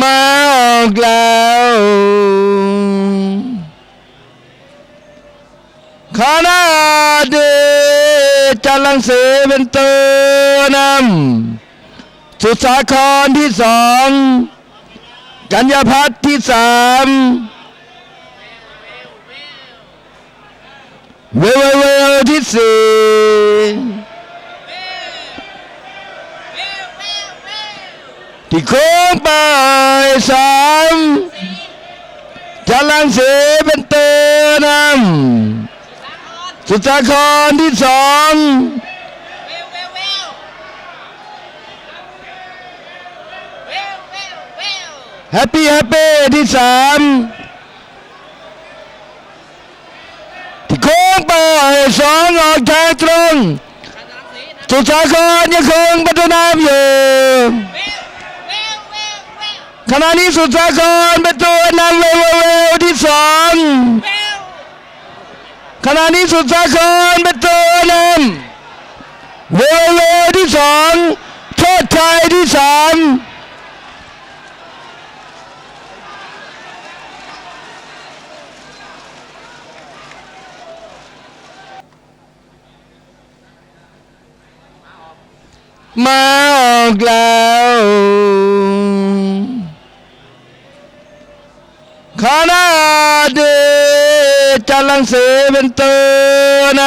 มาออกแล้วคณะเดจันลังเสเป็นตัวนำสุสาครที่สองกัญญาพัฒน์ที่สามเววเววที่สี่ ที่โค้งไปสามจะลังเสเป็นเตอนำสุดสาครที่สองแฮปปี้แฮปปี้ที่สามที่โค้งไปสองออกทางตรงสุดสาครยังคงประตูน้ำอยู่ ขณะนี้สุดสาครป็นตัวนำเร็วๆที่สองขณะนี้สุดสาครป็นตัวนำเร็วๆที่สองโทษไทยที่สามมาออกแล้ว คณะเดจันลังเสเป็นตัวน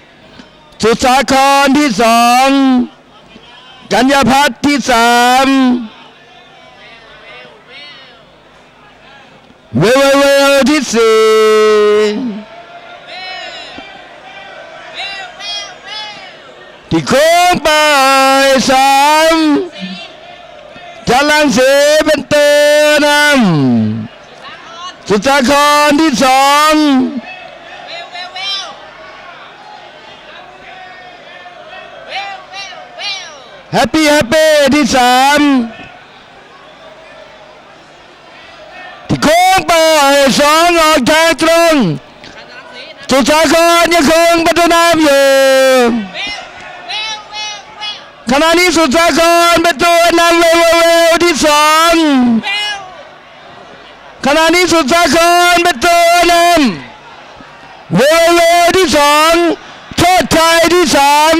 ำสุสาครที่สองกัญญาพัฒน์ที่สามเววเววที่สี่ที่โค้งไปสามจันลังเสเป็นตัวนำ สุดสาครที่สองแฮปปี้แฮปปี้ที่สามที่โค้งไปสองออกทางตรงสุดสาครยังคงประตูน้ำอยู่ขณะนี้สุดสาครเป็นตัวนำเร็วๆที่สอง ขณะนี้สุดสาครเป็นตัวนำเวลเวที่สองโชดชัยที่สาม